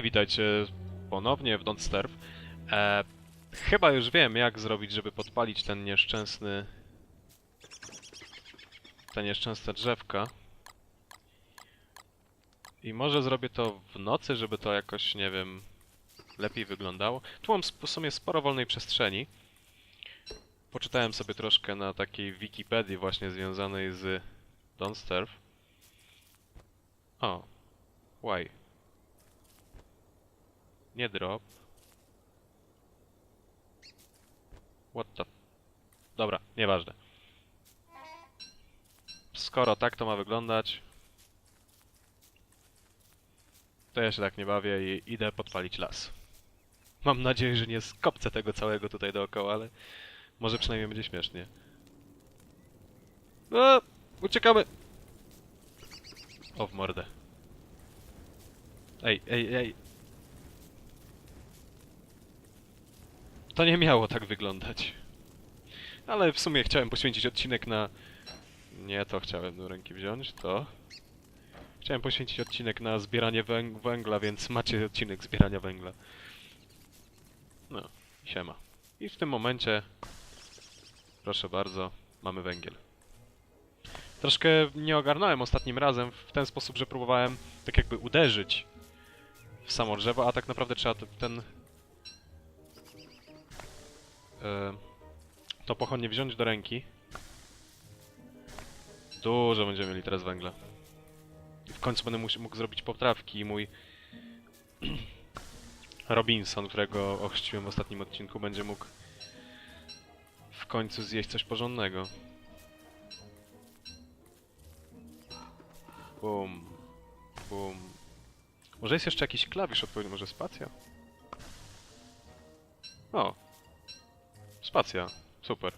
Hej, witajcie ponownie w Don't Starve. E, chyba już wiem, jak zrobić, żeby podpalić ten nieszczęsny... te nieszczęsne drzewka. I może zrobię to w nocy, żeby to jakoś, nie wiem, lepiej wyglądało. Tu mam w sumie sporo wolnej przestrzeni. Poczytałem sobie troszkę na takiej Wikipedii właśnie związanej z Don't Starve. O, why? Nie drop. What the... Dobra, nieważne. Skoro tak to ma wyglądać, to ja się tak nie bawię i idę podpalić las. Mam nadzieję, że nie skopcę tego całego tutaj dookoła, ale może przynajmniej będzie śmiesznie. No, uciekamy! O, w mordę. Ej, ej, ej. To nie miało tak wyglądać. Ale w sumie chciałem poświęcić odcinek na... Nie to chciałem do ręki wziąć, to... Chciałem poświęcić odcinek na zbieranie węg węgla, więc macie odcinek zbierania węgla. No, siema. I w tym momencie... Proszę bardzo, mamy węgiel. Troszkę nie ogarnąłem ostatnim razem w ten sposób, że próbowałem tak jakby uderzyć w samo drzewo, a tak naprawdę trzeba te- ten... e, to pochodnie wziąć do ręki. Dużo będziemy mieli teraz węgla. I w końcu będę mógł zrobić poprawki i mój Robinson, którego ochrzciłem w ostatnim odcinku, będzie mógł w końcu zjeść coś porządnego. Bum. Bum. Może jest jeszcze jakiś klawisz odpowiedni, może spacja? O. Spacja. Super.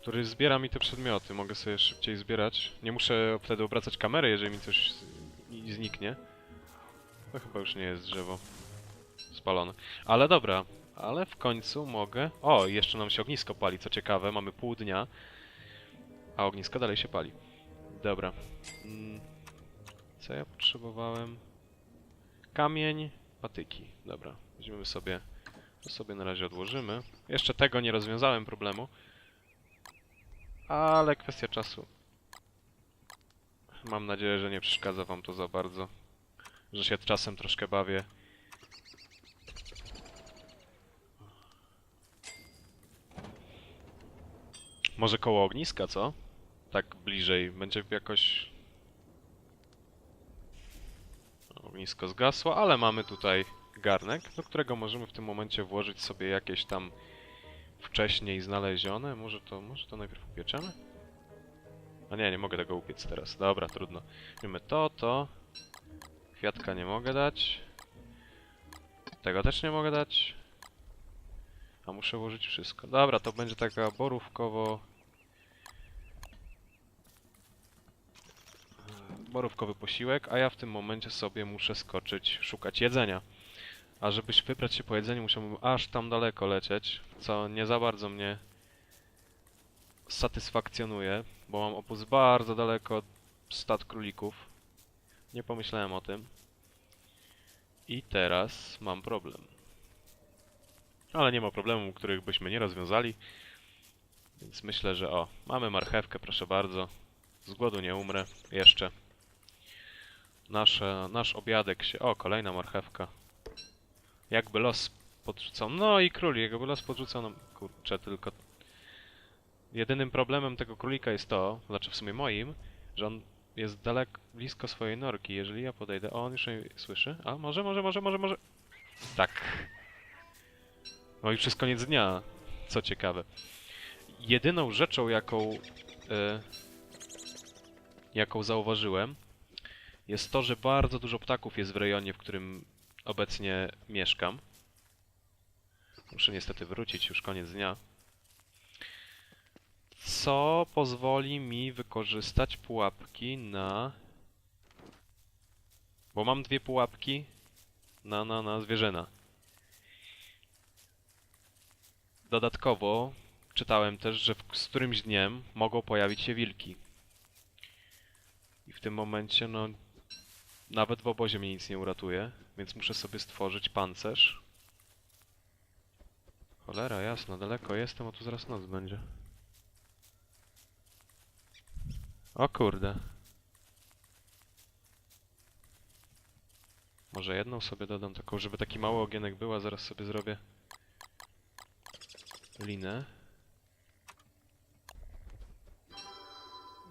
Który zbiera mi te przedmioty. Mogę sobie szybciej zbierać. Nie muszę wtedy obracać kamery, jeżeli mi coś zniknie. To chyba już nie jest drzewo spalone. Ale dobra. Ale w końcu mogę... O, jeszcze nam się ognisko pali, co ciekawe. Mamy pół dnia. A ognisko dalej się pali. Dobra. Mm, Co ja potrzebowałem? Kamień, patyki. Dobra, weźmiemy sobie... To sobie na razie odłożymy. Jeszcze tego nie rozwiązałem problemu. Ale kwestia czasu. Mam nadzieję, że nie przeszkadza wam to za bardzo. Że się czasem troszkę bawię. Może koło ogniska, co? Tak bliżej. Będzie jakoś... Ognisko zgasło, ale mamy tutaj garnek, do którego możemy w tym momencie włożyć sobie jakieś tam wcześniej znalezione. Może to, może to najpierw upieczemy? A nie, nie mogę tego upiec teraz. Dobra, trudno. Wiemy to, to. Kwiatka nie mogę dać. Tego też nie mogę dać. A muszę włożyć wszystko. Dobra, to będzie taka borówkowo... Borówkowy posiłek, a ja w tym momencie sobie muszę skoczyć, szukać jedzenia. A żebyś wybrać się po jedzeniu, musiałbym aż tam daleko lecieć, co nie za bardzo mnie satysfakcjonuje, bo mam opus bardzo daleko od stad królików. Nie pomyślałem o tym. I teraz mam problem. Ale nie ma problemu, których byśmy nie rozwiązali. Więc myślę, że o, mamy marchewkę, proszę bardzo. Z głodu nie umrę. Jeszcze. Nasze, nasz obiadek się... O, kolejna marchewka. Jakby los podrzucał... No i królik, jakby los podrzucał nam... Kurczę, tylko... Jedynym problemem tego królika jest to, znaczy w sumie moim, że on jest daleko, blisko swojej norki. Jeżeli ja podejdę... O, on już mnie słyszy. A, może, może, może, może, może... Tak. No i jest koniec dnia, co ciekawe. Jedyną rzeczą, jaką... E, jaką zauważyłem, jest to, że bardzo dużo ptaków jest w rejonie, w którym obecnie mieszkam. Muszę niestety wrócić, już koniec dnia. Co pozwoli mi wykorzystać pułapki na... Bo mam dwie pułapki na, na, na zwierzyna. Dodatkowo czytałem też, że w, z którymś dniem mogą pojawić się wilki. I w tym momencie, no, Nawet w obozie mnie nic nie uratuje, więc muszę sobie stworzyć pancerz. Cholera, jasno, daleko jestem, a tu zaraz noc będzie. O kurde. Może jedną sobie dodam, taką, żeby taki mały ogienek był, a zaraz sobie zrobię linę.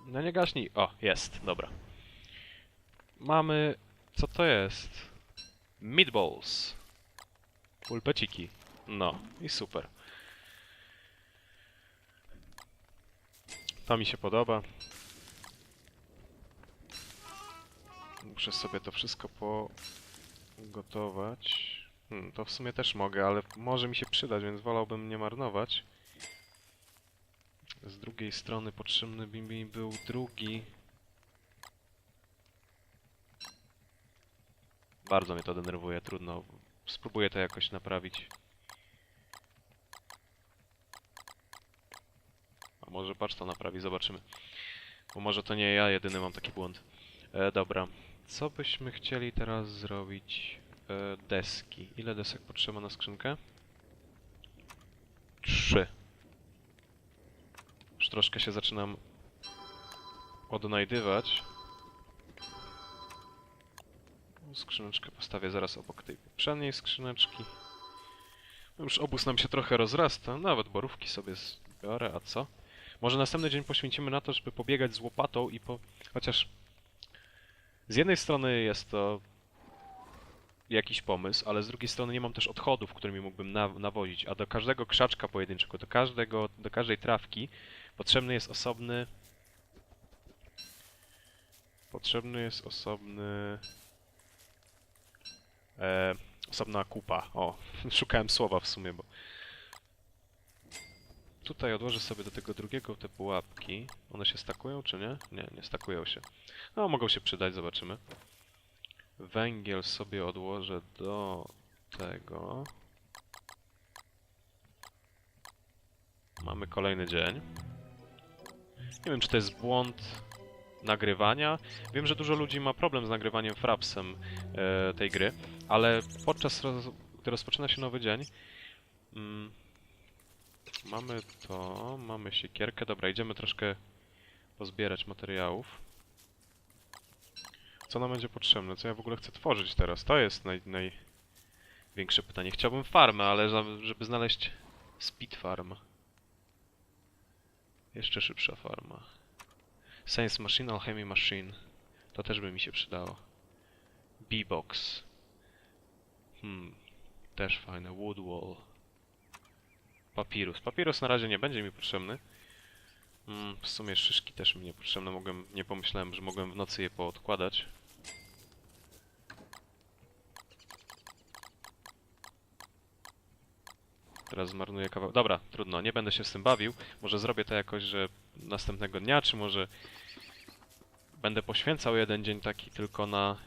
No nie gaśnij. O, jest, dobra. Mamy... Co to jest? Meatballs. Pulpeciki. No, i super. To mi się podoba. Muszę sobie to wszystko pogotować. Hmm, to w sumie też mogę, ale może mi się przydać, więc wolałbym nie marnować. Z drugiej strony potrzebny by mi był drugi. Bardzo mnie to denerwuje, trudno. Spróbuję to jakoś naprawić. A może patrz to naprawi, zobaczymy. Bo może to nie ja jedyny mam taki błąd. E, dobra. Co byśmy chcieli teraz zrobić? E, deski. Ile desek potrzeba na skrzynkę? Trzy. Już troszkę się zaczynam odnajdywać. Skrzyneczkę postawię zaraz obok tej poprzedniej skrzyneczki. Już obóz nam się trochę rozrasta, nawet borówki sobie zbiorę, a co? Może następny dzień poświęcimy na to, żeby pobiegać z łopatą i po... Chociaż z jednej strony jest to jakiś pomysł, ale z drugiej strony nie mam też odchodów, którymi mógłbym na nawozić, a do każdego krzaczka pojedynczego, do każdego, do każdej trawki potrzebny jest osobny... Potrzebny jest osobny... E, osobna kupa. O, szukałem słowa w sumie, bo... Tutaj odłożę sobie do tego drugiego te pułapki. One się stakują, czy nie? Nie, nie stakują się. No, mogą się przydać, zobaczymy. Węgiel sobie odłożę do tego. Mamy kolejny dzień. Nie wiem, czy to jest błąd nagrywania. Wiem, że dużo ludzi ma problem z nagrywaniem frapsem e, tej gry, ale podczas roz gdy rozpoczyna się nowy dzień, mm, mamy to, mamy siekierkę. Dobra, idziemy troszkę pozbierać materiałów. Co nam będzie potrzebne? Co ja w ogóle chcę tworzyć teraz? To jest naj, największe pytanie. Chciałbym farmę, ale żeby znaleźć speed farm. Jeszcze szybsza farma. Science Machine, Alchemy Machine. To też by mi się przydało. B-Box. Hmm. Też fajne. Wood Wall. Papirus. Papirus na razie nie będzie mi potrzebny. Mm, w sumie szyszki też mi niepotrzebne. Mogłem, nie pomyślałem, że mogłem w nocy je poodkładać. Teraz zmarnuję kawał. Dobra, trudno, nie będę się z tym bawił. Może zrobię to jakoś, że następnego dnia, czy może będę poświęcał jeden dzień taki tylko na.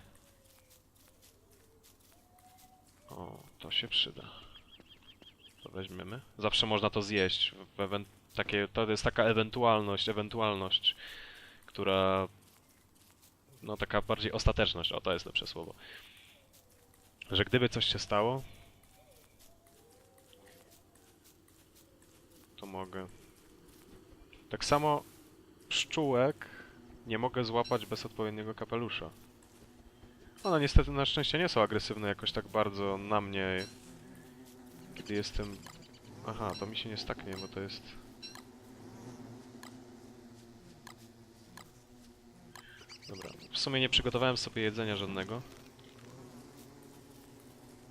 O, to się przyda. To weźmiemy. Zawsze można to zjeść. Takie, to jest taka ewentualność, ewentualność, która. No, taka bardziej ostateczność. O, to jest lepsze słowo. Że gdyby coś się stało, to mogę. Tak samo pszczółek nie mogę złapać bez odpowiedniego kapelusza. One niestety na szczęście nie są agresywne jakoś tak bardzo na mnie, kiedy jestem... Aha, to mi się nie staknie, bo to jest... Dobra, w sumie nie przygotowałem sobie jedzenia żadnego.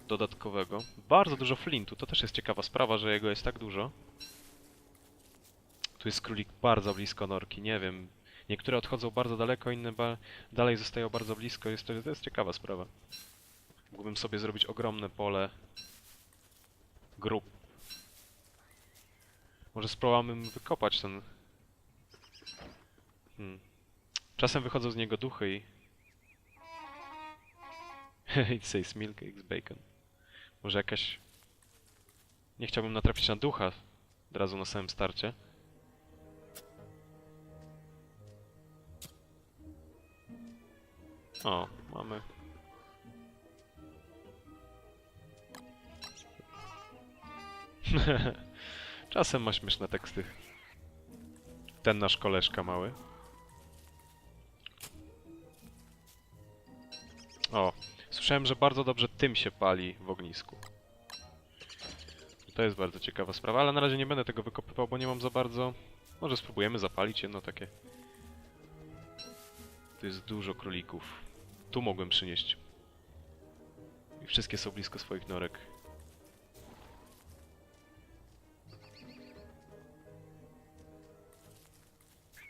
Dodatkowego. Bardzo dużo flintu, to też jest ciekawa sprawa, że jego jest tak dużo. Tu jest królik bardzo blisko norki, nie wiem. Niektóre odchodzą bardzo daleko, inne dalej zostają bardzo blisko. Jest to, to jest ciekawa sprawa. Mógłbym sobie zrobić ogromne pole grup. Może spróbujemy wykopać ten... Hmm. Czasem wychodzą z niego duchy i... It says milk, eggs, bacon. Może jakaś... Nie chciałbym natrafić na ducha od razu na samym starcie. O, mamy. Czasem ma śmieszne teksty. Ten nasz koleżka mały. O, słyszałem, że bardzo dobrze tym się pali w ognisku. To jest bardzo ciekawa sprawa, ale na razie nie będę tego wykopywał, bo nie mam za bardzo... Może spróbujemy zapalić jedno takie. Tu jest dużo królików. Tu mogłem przynieść. I wszystkie są blisko swoich norek.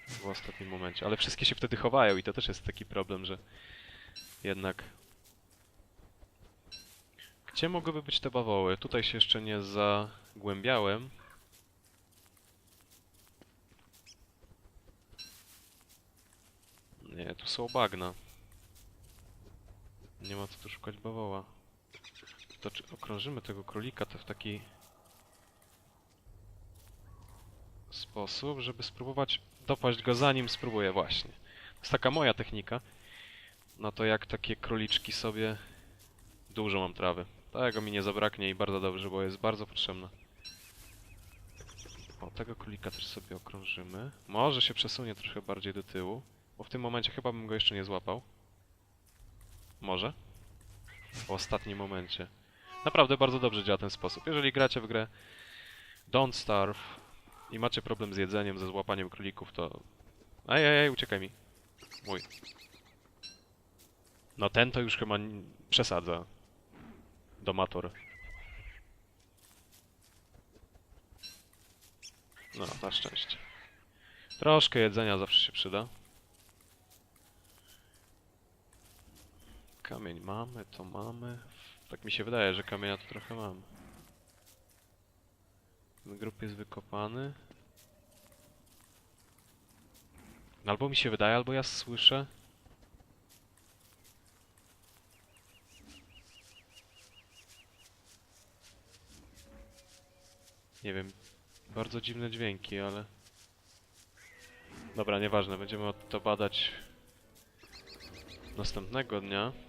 W ostatnim momencie. Ale wszystkie się wtedy chowają i to też jest taki problem, że jednak... Gdzie mogłyby być te bawoły? Tutaj się jeszcze nie zagłębiałem. Nie, tu są bagna. Nie ma co tu szukać bawoła. To czy okrążymy tego królika to w taki sposób, żeby spróbować dopaść go zanim spróbuję właśnie. To jest taka moja technika. No to jak takie króliczki sobie... Dużo mam trawy. Tego mi nie zabraknie i bardzo dobrze, bo jest bardzo potrzebna. O, tego królika też sobie okrążymy. Może się przesunie trochę bardziej do tyłu, bo w tym momencie chyba bym go jeszcze nie złapał. Może? W ostatnim momencie. Naprawdę bardzo dobrze działa ten sposób. Jeżeli gracie w grę Don't Starve i macie problem z jedzeniem, ze złapaniem królików, to... Ej, ej, ej, uciekaj mi. Mój. No ten to już chyba przesadza. Domator. No, na szczęście. Troszkę jedzenia zawsze się przyda. Kamień mamy, to mamy. Tak mi się wydaje, że kamienia to trochę mamy. Ten grób jest wykopany. Albo mi się wydaje, albo ja słyszę. Nie wiem, bardzo dziwne dźwięki, ale... Dobra, nieważne, będziemy to badać następnego dnia.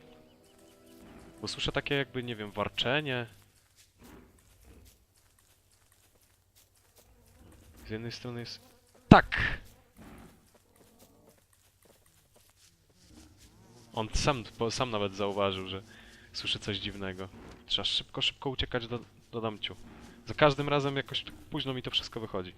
Bo słyszę takie jakby, nie wiem, warczenie. Z jednej strony jest... Tak! On sam, sam nawet zauważył, że słyszy coś dziwnego. Trzeba szybko, szybko uciekać do, do damciu. Za każdym razem jakoś tak późno mi to wszystko wychodzi.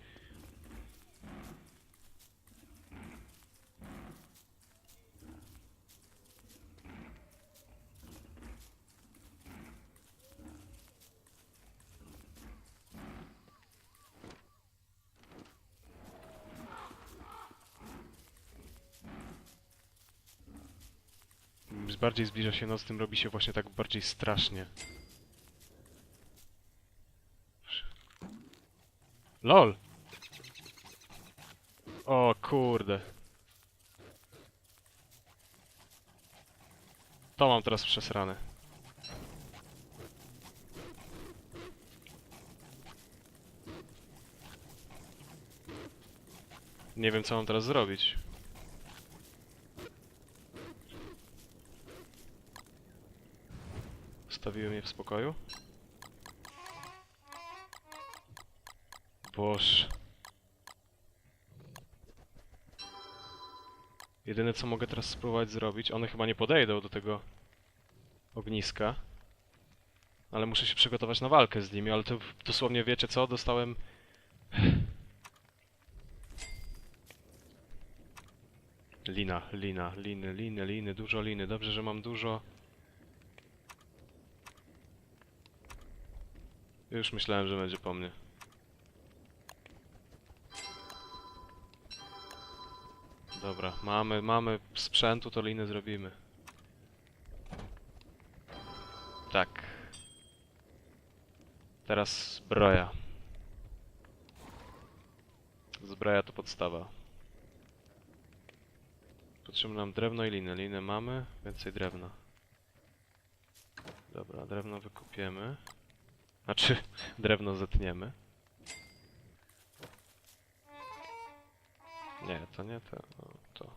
Bardziej zbliża się noc, tym robi się właśnie tak bardziej strasznie. LOL! O kurde. To mam teraz przesrane. Nie wiem co mam teraz zrobić. Zostawiłem je w spokoju? Boż. Jedyne co mogę teraz spróbować zrobić, one chyba nie podejdą do tego ogniska. Ale muszę się przygotować na walkę z nimi, ale to dosłownie wiecie co? Dostałem... Lina, lina, liny, liny, liny, dużo liny. Dobrze, że mam dużo... Już myślałem, że będzie po mnie. Dobra, mamy, mamy sprzętu, to liny zrobimy. Tak. Teraz zbroja. Zbroja to podstawa. Potrzebne nam drewno i liny. Liny mamy, więcej drewna. Dobra, drewno wykupiemy. Znaczy, drewno zetniemy. Nie, to nie to. o, to.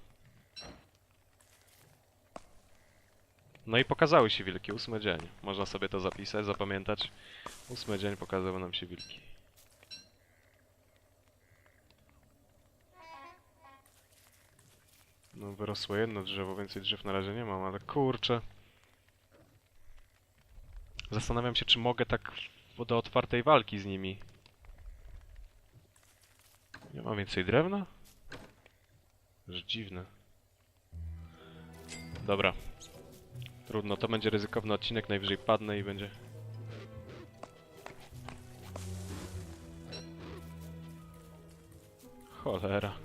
No i pokazały się wilki, ósmy dzień. Można sobie to zapisać, zapamiętać. Ósmy dzień pokazały nam się wilki. No wyrosło jedno drzewo, więcej drzew na razie nie mam, ale kurczę. Zastanawiam się, czy mogę tak do otwartej walki z nimi. Nie mam więcej drewna? Że dziwne. Dobra. Trudno, to będzie ryzykowny odcinek, najwyżej padnę i będzie... Cholera.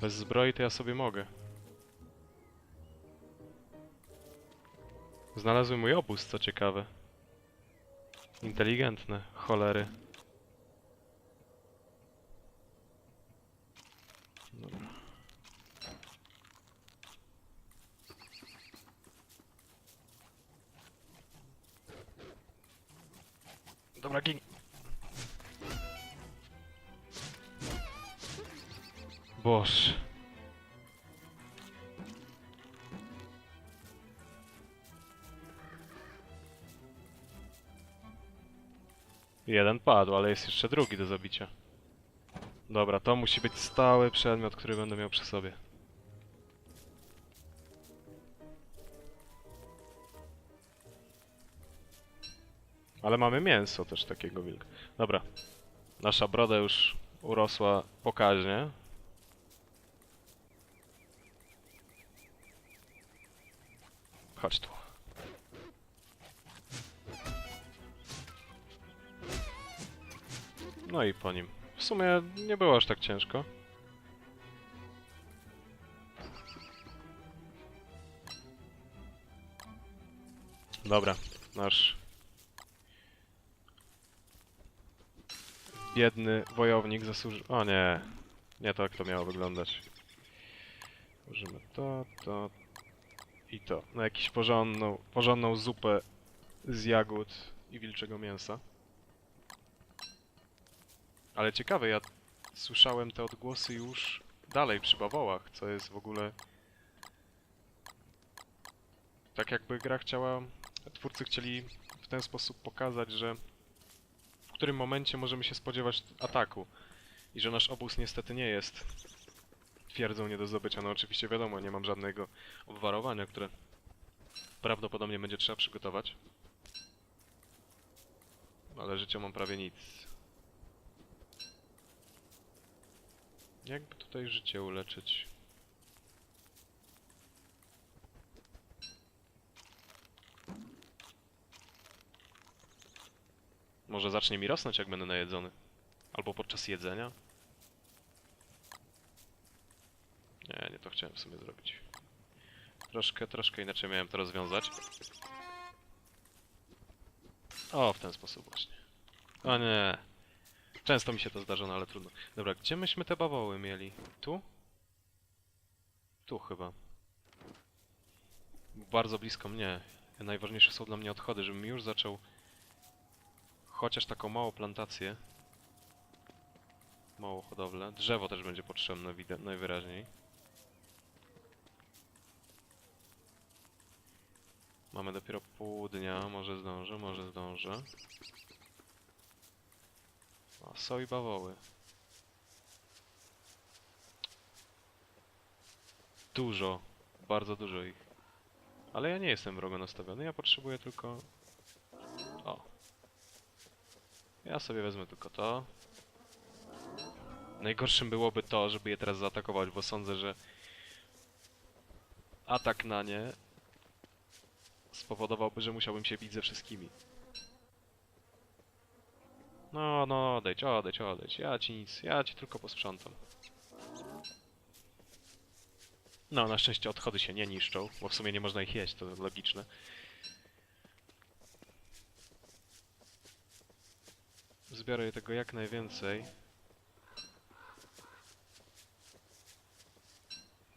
Bez zbroi to ja sobie mogę. Znalazłem mój obóz, co ciekawe. Inteligentne, cholery. Dobra. Dobra, gin. Boż. Jeden padł, ale jest jeszcze drugi do zabicia. Dobra, to musi być stały przedmiot, który będę miał przy sobie. Ale mamy mięso też takiego wilka. Dobra. Nasza broda już urosła pokaźnie. Chodź tu. No i po nim. W sumie nie było aż tak ciężko. Dobra, nasz biedny wojownik zasłużył... O nie, nie tak to miało wyglądać. Użymy to, to i to. Na jakąś porządną, porządną zupę z jagód i wilczego mięsa. Ale ciekawe, ja słyszałem te odgłosy już dalej przy bawołach, co jest w ogóle... Tak jakby gra chciała... Twórcy chcieli w ten sposób pokazać, że w którym momencie możemy się spodziewać ataku. I że nasz obóz niestety nie jest twierdzą nie do zdobycia. No oczywiście wiadomo, nie mam żadnego obwarowania, które prawdopodobnie będzie trzeba przygotować. Ale życia mam prawie nic. Jakby tutaj życie uleczyć? Może zacznie mi rosnąć, jak będę najedzony? Albo podczas jedzenia? Nie, nie to chciałem w sumie zrobić. Troszkę, troszkę inaczej miałem to rozwiązać. O, w ten sposób właśnie. O nie. Często mi się to zdarza, no ale trudno. Dobra, gdzie myśmy te bawoły mieli? Tu? Tu chyba. Bardzo blisko mnie. Najważniejsze są dla mnie odchody, żebym już zaczął chociaż taką małą plantację. Małą hodowlę. Drzewo też będzie potrzebne, najwyraźniej. Mamy dopiero pół dnia, może zdążę, może zdążę. O, są i bawoły. Dużo, bardzo dużo ich. Ale ja nie jestem wrogo nastawiony, ja potrzebuję tylko... O. Ja sobie wezmę tylko to. Najgorszym byłoby to, żeby je teraz zaatakować, bo sądzę, że atak na nie spowodowałby, że musiałbym się bić ze wszystkimi. No, no, odejdź, odejdź, odejdź. Ja ci nic, ja ci tylko posprzątam. No, na szczęście odchody się nie niszczą, bo w sumie nie można ich jeść, to logiczne. Zbiorę tego jak najwięcej.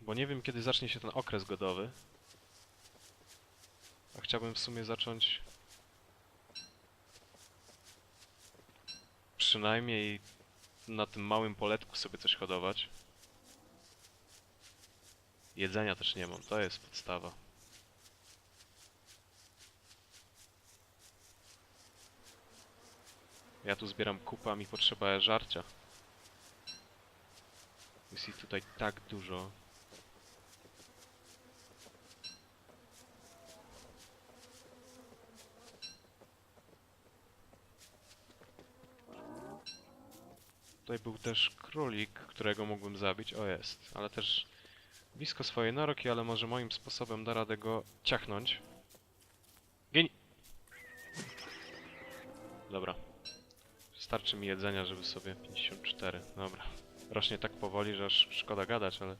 Bo nie wiem, kiedy zacznie się ten okres godowy. A chciałbym w sumie zacząć... przynajmniej na tym małym poletku sobie coś hodować. Jedzenia też nie mam, to jest podstawa. Ja tu zbieram kupa, mi potrzeba żarcia. Jest ich tutaj tak dużo. Tutaj był też królik, którego mógłbym zabić. O, jest. Ale też blisko swojej norki, ale może moim sposobem da radę go ciachnąć. Gień! Dobra. Starczy mi jedzenia, żeby sobie... 54. Dobra. Rośnie tak powoli, że aż szkoda gadać, ale...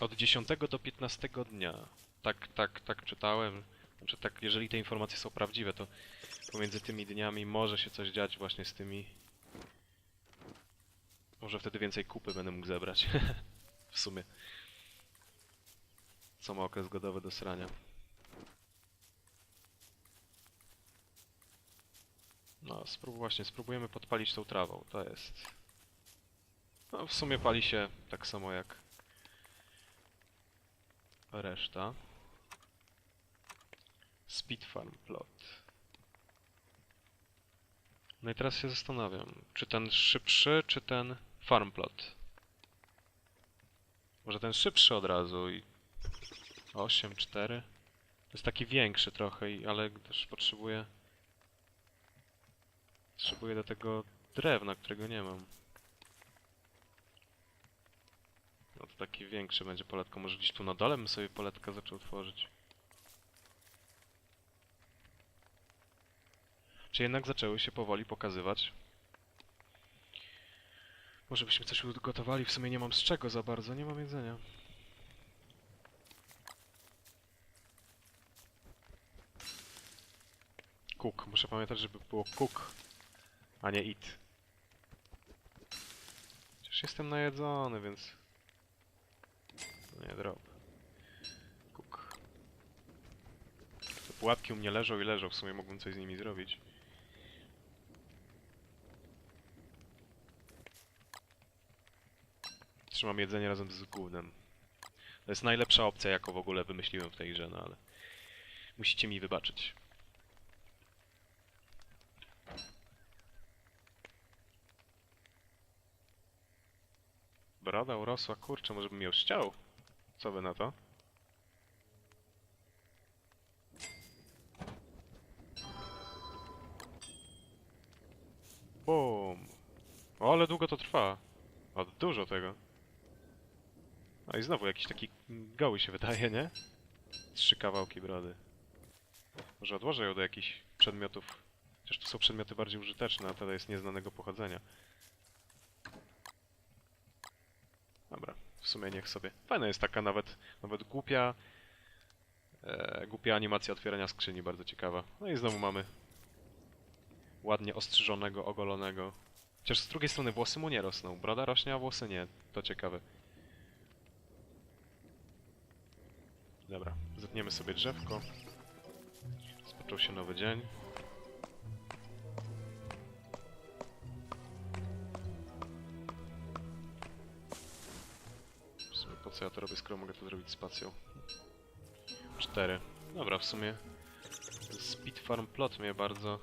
Od 10 do 15 dnia. Tak, tak, tak czytałem. Znaczy tak, jeżeli te informacje są prawdziwe, to pomiędzy tymi dniami może się coś dziać właśnie z tymi... Może wtedy więcej kupy będę mógł zebrać. w sumie. Co ma okres godowy do srania. No, sprób właśnie, spróbujemy podpalić tą trawą, to jest... No, w sumie pali się tak samo jak reszta. Speed Farm Plot. No i teraz się zastanawiam, czy ten szybszy, czy ten Farm Plot. Może ten szybszy od razu i 8, 4. To jest taki większy trochę, ale też potrzebuję Potrzebuję do tego drewna, którego nie mam. No to taki większy będzie poletko. Może gdzieś tu na dole bym sobie poletkę zaczął tworzyć. Czy jednak zaczęły się powoli pokazywać? Może byśmy coś ugotowali? W sumie nie mam z czego za bardzo, nie mam jedzenia. Cook. Muszę pamiętać, żeby było cook, a nie eat. Przecież jestem najedzony, więc... Nie, drop. Cook. Te pułapki u mnie leżą i leżą, w sumie mógłbym coś z nimi zrobić. Trzymam jedzenie razem z gównem. To jest najlepsza opcja, jaką w ogóle wymyśliłem w tej grze, no ale... Musicie mi wybaczyć. Broda urosła, kurczę, może bym ją ściął. Co wy na to? Bum. O, ale długo to trwa. O, dużo tego. A i znowu jakiś taki goły się wydaje, nie? Trzy kawałki brody. Może odłożę ją do jakichś przedmiotów. Chociaż tu są przedmioty bardziej użyteczne, a to jest nieznanego pochodzenia. Dobra, w sumie niech sobie. Fajna jest taka nawet, nawet głupia, e, głupia animacja otwierania skrzyni, bardzo ciekawa. No i znowu mamy ładnie ostrzyżonego, ogolonego. Chociaż z drugiej strony włosy mu nie rosną. Broda rośnie, a włosy nie. To ciekawe. Dobra, zetniemy sobie drzewko. Rozpoczął się nowy dzień. W sumie po co ja to robię, skoro mogę to zrobić spacją? 4. Dobra, w sumie Speed Farm Plot mnie bardzo...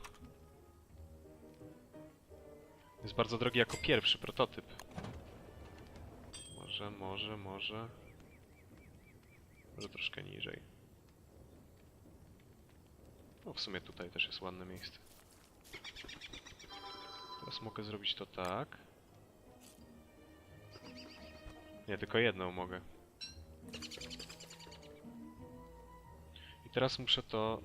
Jest bardzo drogi jako pierwszy prototyp. Może, może, może... Może troszkę niżej. No w sumie tutaj też jest ładne miejsce. Teraz mogę zrobić to tak. Nie, tylko jedną mogę. I teraz muszę to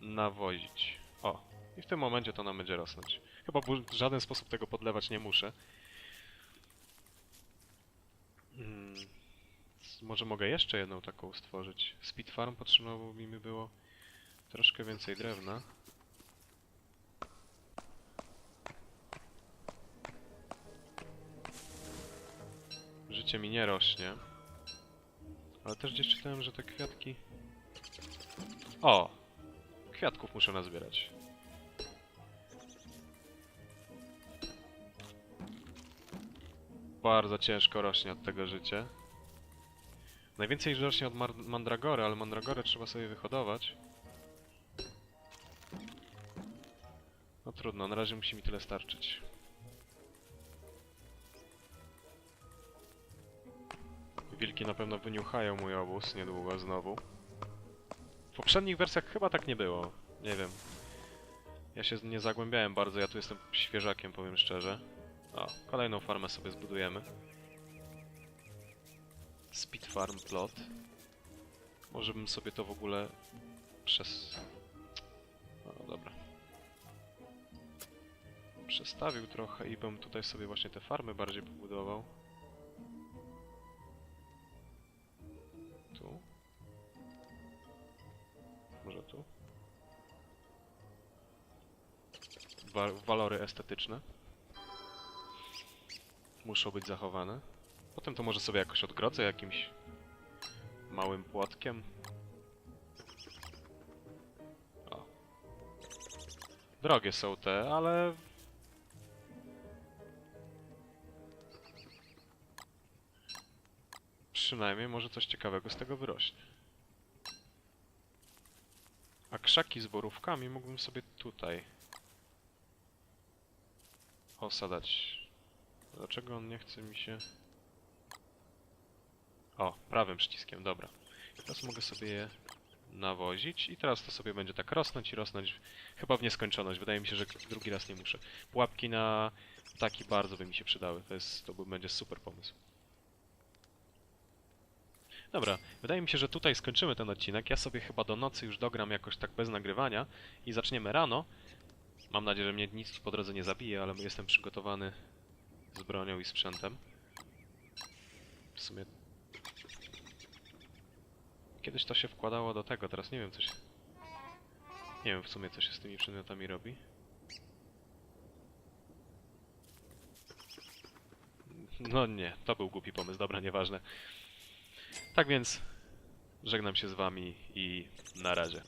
nawozić. O, i w tym momencie to nam będzie rosnąć. Chyba w żaden sposób tego podlewać nie muszę. Mm, s- może mogę jeszcze jedną taką stworzyć. Speed Farm potrzebowało mi było troszkę więcej drewna. Życie mi nie rośnie. Ale też gdzieś czytałem, że te kwiatki... O! Kwiatków muszę nazbierać. Bardzo ciężko rośnie od tego życie. Najwięcej rośnie od mandragory, ale mandragorę trzeba sobie wyhodować. No trudno, na razie musi mi tyle starczyć. Wilki na pewno wyniuchają mój obóz niedługo znowu. W poprzednich wersjach chyba tak nie było. Nie wiem. Ja się nie zagłębiałem bardzo, ja tu jestem świeżakiem, powiem szczerze. O, kolejną farmę sobie zbudujemy. Speed Farm Plot. Może bym sobie to w ogóle przez... No dobra. Przestawił trochę i bym tutaj sobie właśnie te farmy bardziej pobudował. Tu. Może tu. Wa walory estetyczne. Muszą być zachowane. Potem to może sobie jakoś odgrodzę jakimś małym płotkiem. O. Drogie są te, ale... Przynajmniej może coś ciekawego z tego wyrośnie. A krzaki z borówkami mógłbym sobie tutaj osadać. Dlaczego on nie chce mi się... O, prawym przyciskiem, dobra. Teraz mogę sobie je nawozić i teraz to sobie będzie tak rosnąć i rosnąć chyba w nieskończoność. Wydaje mi się, że drugi raz nie muszę. Pułapki na ptaki bardzo by mi się przydały. To, jest, to będzie super pomysł. Dobra, wydaje mi się, że tutaj skończymy ten odcinek. Ja sobie chyba do nocy już dogram jakoś tak bez nagrywania i zaczniemy rano. Mam nadzieję, że mnie nic po drodze nie zabije, ale jestem przygotowany z bronią i sprzętem. W sumie... Kiedyś to się wkładało do tego, teraz nie wiem co się... Nie wiem w sumie co się z tymi przedmiotami robi. No nie, to był głupi pomysł, dobra, nieważne. Tak więc żegnam się z wami i na razie.